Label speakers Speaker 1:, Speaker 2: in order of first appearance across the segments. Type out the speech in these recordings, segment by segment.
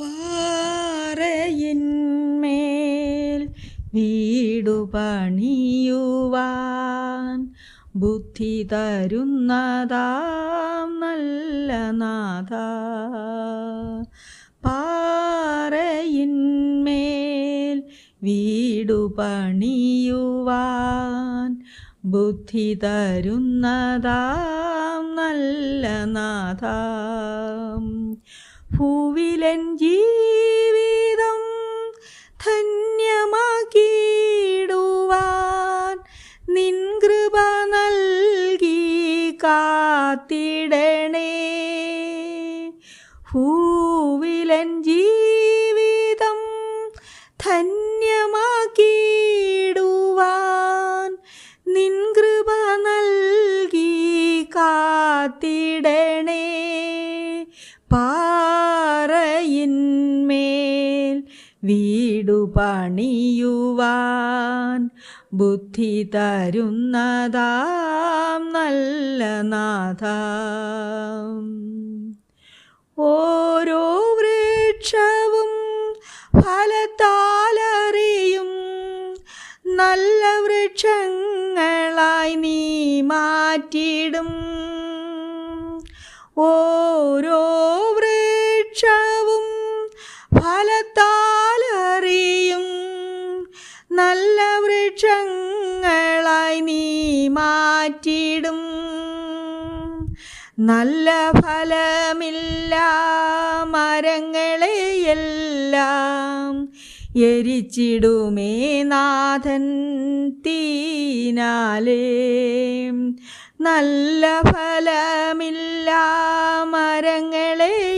Speaker 1: പാറയിന്മേൽ വീടു പണിയുവാൻ ബുദ്ധി തരുന്നതാം നല്ല നാഥ. പാറയിന്മേൽ വീടു പണിയുവാൻ ബുദ്ധി തരുന്നതാം നല്ല നാഥ. ഭൂവിലൻ ജീവിതം ധന്യമാക്കിയിടുവാൻ നിൻ കൃപ നൽകി കാത്തിടണേ. ഭൂവിലൻ ജീവിതം ധന്യമാക്കിയിടുവാൻ നിൻ കൃപ നൽകി കാത്തിടണേ. വീടു പണിയുവാൻ ബുദ്ധി തരുന്നതാം നല്ല നാഥ. ഓരോ വൃക്ഷവും ഫലത്താലറിയും നല്ല വൃക്ഷങ്ങളായി നീ മാറ്റിയിടും. ഓരോ വൃക്ഷവും ഫലത്താലറിയും വൃക്ഷങ്ങളായി നീ മാറ്റിടും നല്ല ഫലമില്ല മരങ്ങളെയെല്ലാം എരിച്ചിടുമേ നാഥൻ തീനാലേ. നല്ല ഫലമില്ല മരങ്ങളെയെല്ലാം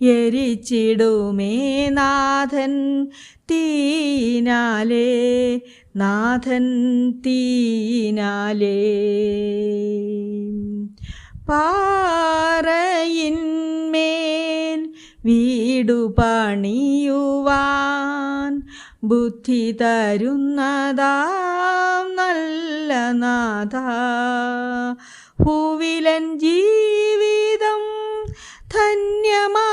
Speaker 1: എരിച്ചിടുമേ നാഥൻ തീനാലേ നാഥൻ തീനാലേ. പാറയിന്മേൽ വീടു പണിയുവാൻ ബുദ്ധി തരുന്നതാം നല്ല നാഥ. ഭൂവിലൻ ജീവിതം ധന്യമാക്കിയിടുവാൻ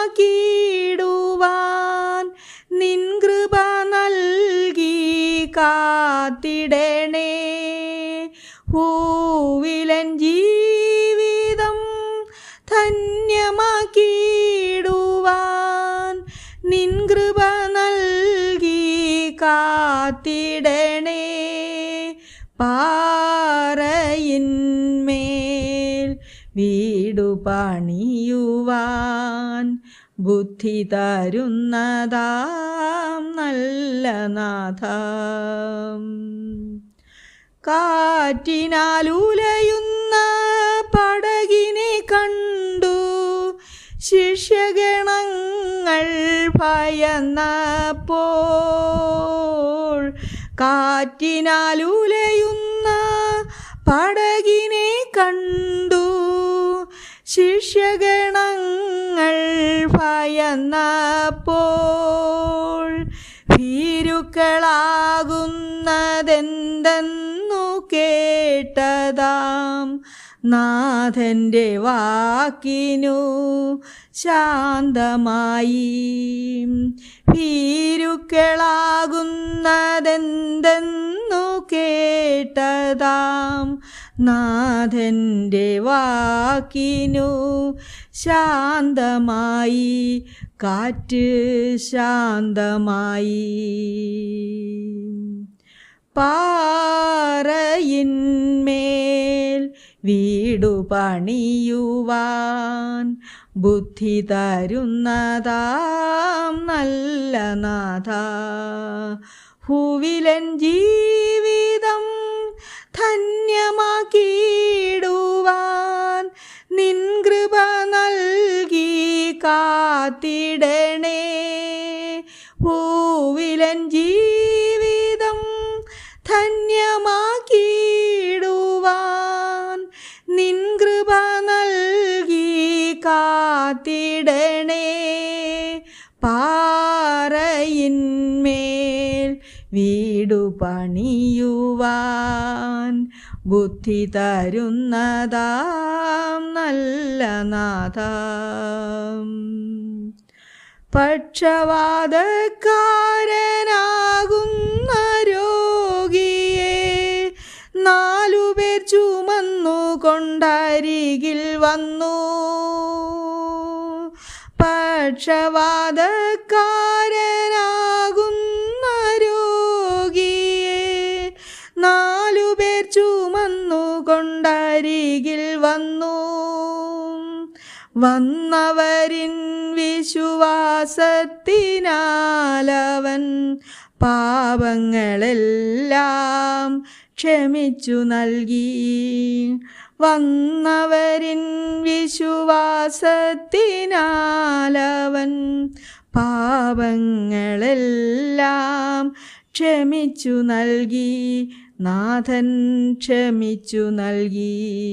Speaker 1: കാത്തിടണേ. ഹൂവിലൻ ജീവിതം ധന്യമാക്കിയിടുവാൻ നിൻ കൃപ നൽകി കാത്തിടണേ. പാറയിന്മേൽ വീടു പണിയുവാൻ ബുദ്ധി തരുന്നതാം നല്ല നാഥ. കാറ്റിനാലുലയുന്ന പടകിനെ കണ്ടു. ശിഷ്യഗണങ്ങൾ ഭയന്നപ്പോൾ കാറ്റിനാലുലയുന്ന പടകിനെ കണ്ടു. ശിഷ്യഗണങ്ങൾ ഭയന്നപ്പോൾ ഭീരുക്കളാകുന്നതെന്തെന്നു കേട്ടതാം. നാഥന്റെ വാക്കിനു ശാന്തമായി. ഭീരുക്കളാകുന്നതെന്തെന്നു കേട്ടതാം നാഥന്റെ വാക്കിനു ശാന്തമായി. കാറ്റ് ശാന്തമായി. പാറയിന്മേൽ വീടു പണിയുവാൻ ബുദ്ധി തരുന്നതാം നല്ല നാഥ. ഭൂവിലൻ ജീവിതം ധന്യമാക്കിയിടുവാൻ നിൻ കൃപ നൽകി കാത്തിടണേ. ഭൂവിലൻ ജീവിതം ധന്യമാക്കിയിടുവാൻ കാത്തിടണേ. പാറയിന്മേൽ വീടു പണിയുവാൻ ബുദ്ധി തരുന്നതാം നല്ല നാഥ. പക്ഷവാതക്കാരനാകുന്ന രോഗിയെ നാലുപേർ ചുമന്നു കൊണ്ടരികിൽ വന്നു. പക്ഷവാതക്കാരനാകുന്ന രോഗിയെ നാലുപേർ ചുമന്നു കൊണ്ടരികിൽ വന്നു. വന്നവരിൻ വിശ്വാസത്തിനാലവൻ പാപങ്ങളെല്ലാം ക്ഷമിച്ചു നൽകി. വന്നവരിൻ വിശ്വാസത്തിനാലവൻ പാപങ്ങളെല്ലാം ക്ഷമിച്ചു നൽകി. നാഥൻ ക്ഷമിച്ചു നൽകി.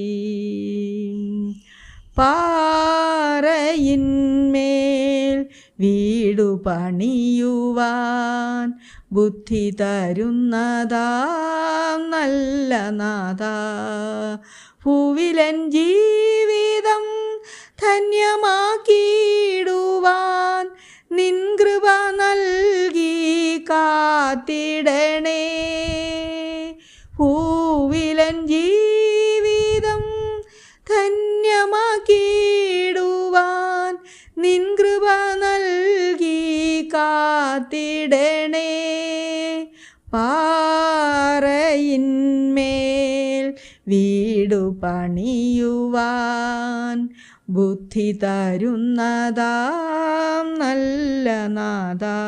Speaker 1: പാറയിന്മേൽ വീടു പണിയുവാൻ ബുദ്ധി തരുന്നതാ നല്ല നാഥ. ഭൂവിലൻ ജീവിതം ധന്യമാക്കിയിടുവാൻ നിൻ കൃപ നൽകി കാത്തിടണേ. ഭൂവിലൻ ജീവിതം കാത്തിടണേ. പാറയിന്മേൽ വീടു പണിയുവാൻ ബുദ്ധി തരുന്നതാം നല്ല നാദാ.